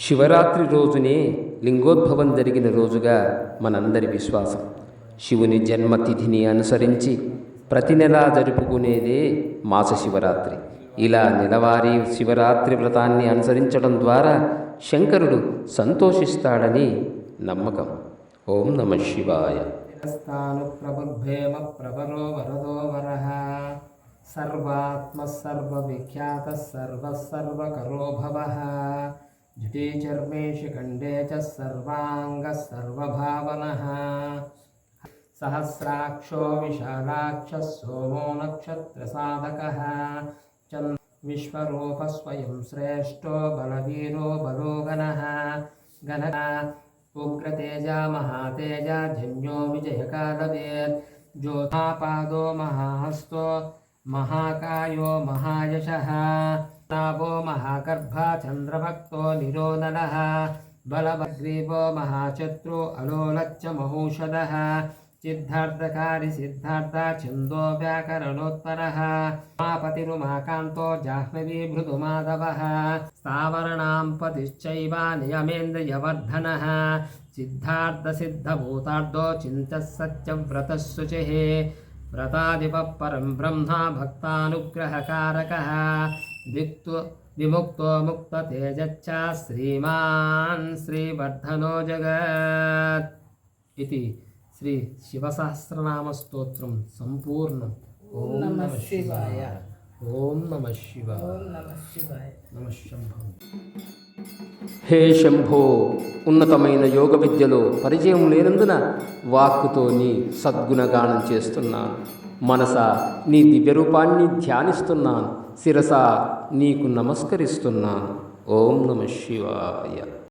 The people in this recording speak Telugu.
శివరాత్రి రోజునే లింగోద్భవం జరిగిన రోజుగా మనందరి విశ్వాసం. శివుని జన్మతిథిని అనుసరించి ప్రతి నెలా జరుపుకునేదే మాస శివరాత్రి. ఇలా నెలవారీ శివరాత్రి వ్రతాన్ని అనుసరించడం ద్వారా శంకరుడు సంతోషిస్తాడని నమ్మకం. ఓం నమ శివాయ. స్థానుప్రబుద్ధేమ ప్రబలో వరదో వరః. సర్వాత్మ సర్వవిఖ్యాత సర్వ సర్వకరో జటే చర్మేషు ఖండే చ సర్వాంగ సర్వభావనః. సహస్రాక్షో విశాలాక్ష సోమో నక్షత్రసాధకः చన్ విశ్వరూప స్వయం శ్రేష్టో బలవీరో బలో గణः గణ ఉగ్రతేజ మహాతేజ జన్యో విజయకాలవేత్ జ్యోతాపాదో మహాహస్తో మహాకాయో మహాయశः నాభో మహాగర్భ చంద్రభక్తో నిరోదనः బలభగ్రీవో మహాచత్రు అలోలచ్చ మహౌషధः సిద్ధార్థకారి సిద్ధార్థ ఛందో వ్యాకరణోత్తరः మాపతిరుమాకాంతో జాహ్నవీ భృదు మాధవः స్థావరణాం పతిశ్చైవ నియమేంద్రియవర్ధనः సిద్ధార్థసిద్ధభూతార్థో व्रतादिपः परं ब्रह्मा भक्तानुग्रहकारकः। विक्तु विमुक्तो मुक्ततेजच्च श्रीमान् श्रीवर्धनो जगत्। इति श्रीशिवसहस्रनामस्तोत्रं सम्पूर्णम्। ॐ नमः शिवाय। ॐ नमः शिवाय। नमः शम्भो హే శంభో ఉన్నతమైన యోగ విద్యలో పరిచయం లేనందున వాక్కుతో నీ సద్గుణగానం చేస్తున్నాను. మనస నీ దివ్యరూపాన్ని ధ్యానిస్తున్నాను. శిరస నీకు నమస్కరిస్తున్నాను. ఓం నమ శివాయ.